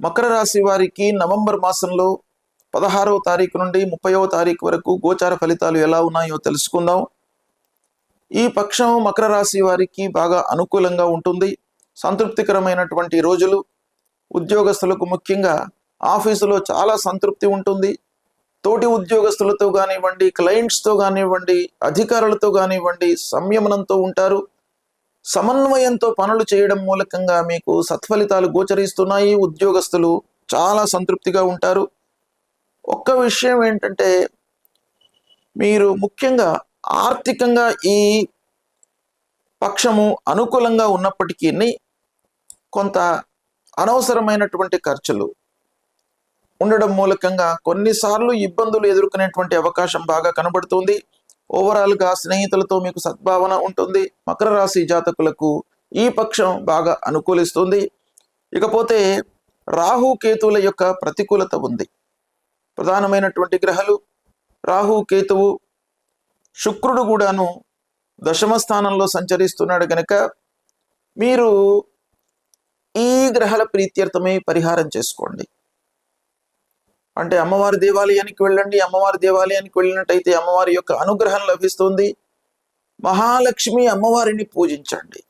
మకర రాశి వారికి నవంబర్ మాసంలో పదహారవ తారీఖు నుండి ముప్పైవ తారీఖు వరకు గోచార ఫలితాలు ఎలా ఉన్నాయో తెలుసుకుందాం. ఈ పక్షం మకర రాశి వారికి బాగా అనుకూలంగా ఉంటుంది. సంతృప్తికరమైనటువంటి రోజులు. ఉద్యోగస్తులకు ముఖ్యంగా ఆఫీసులో చాలా సంతృప్తి ఉంటుంది. తోటి ఉద్యోగస్తులతో కానివ్వండి క్లయింట్స్తో కానివ్వండి అధికారులతో కానివ్వండి సంయమనంతో ఉంటారు. సమన్వయంతో పనులు చేయడం మూలకంగా మీకు సత్ఫలితాలు గోచరిస్తున్నాయి. ఉద్యోగస్తులు చాలా సంతృప్తిగా ఉంటారు. ఒక్క విషయం ఏంటంటే మీరు ముఖ్యంగా ఆర్థికంగా ఈ పక్షము అనుకూలంగా ఉన్నప్పటికీ కొంత అనవసరమైనటువంటి ఖర్చులు ఉండడం మూలకంగా కొన్నిసార్లు ఇబ్బందులు ఎదుర్కొనేటువంటి అవకాశం బాగా కనబడుతుంది. ఓవరాల్గా స్నేహితులతో మీకు సద్భావన ఉంటుంది. మకర రాశి జాతకులకు ఈ పక్షం బాగా అనుకూలిస్తుంది. ఇకపోతే రాహు కేతువుల యొక్క ప్రతికూలత ఉంది. ప్రధానమైనటువంటి గ్రహాలు రాహు కేతువు శుక్రుడు కూడాను దశమ స్థానంలో సంచరిస్తున్నాడు గనక మీరు ఈ గ్రహాల ప్రీత్యర్థమే పరిహారం చేసుకోండి. అంటే అమ్మవారి దేవాలయానికి వెళ్ళండి అమ్మవారి దేవాలయానికి వెళ్ళినట్టయితే అమ్మవారి యొక్క అనుగ్రహం లభిస్తుంది. మహాలక్ష్మి అమ్మవారిని పూజించండి.